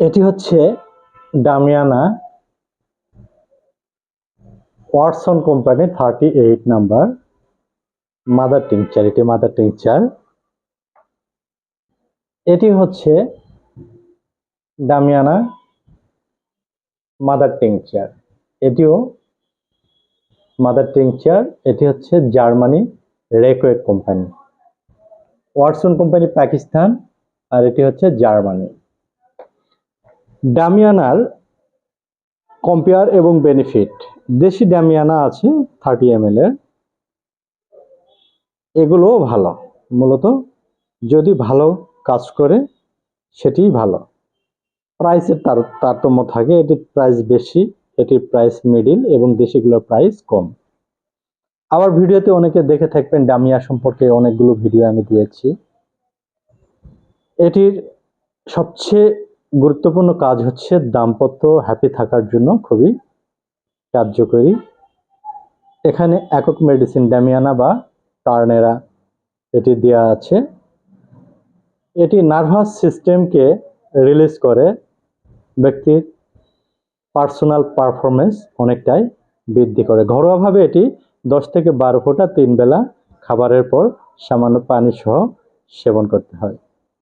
এটি হচ্ছে Damiana Watson company thirty eight number mother tincture এটি মাদার টিংচার এটি হচ্ছে ডামিয়ানা মাদার টিংচার এটিও মাদার টিংচার এটি হচ্ছে Germany Reckeweg company Watson company Pakistan আর এটি হচ্ছে জার্মানি। ডামিয়ানার কম্পেয়ার এবং বেনিফিট দেশি ডামিয়ানা আছে থার্টি এম এর। এগুলোও ভালো, মূলত যদি ভালো কাজ করে সেটিই ভালো। প্রাইসের তার, তারতম্য থাকে, এটির প্রাইস বেশি, এটির প্রাইস মিডিল এবং দেশিগুলোর প্রাইস কম। আবার ভিডিওতে অনেকে দেখে থাকবেন ডামিয়া সম্পর্কে অনেকগুলো ভিডিও আমি দিয়েছি। এটির সবচেয়ে গুরুত্বপূর্ণ কাজ হচ্ছে দাম্পত্য হ্যাপি থাকার জন্য খুবই কার্যকরী। এখানে একক মেডিসিন ড্যামিয়ানা বা টার্নেরা এটি দেওয়া আছে। এটি নার্ভাস সিস্টেমকে রিলিজ করে, ব্যক্তির পার্সোনাল পারফরমেন্স অনেকটাই বৃদ্ধি করে। ঘরোয়াভাবে এটি দশ থেকে বারো ফোঁটা তিন বেলা খাবারের পর সামান্য পানি সহ সেবন করতে হয়।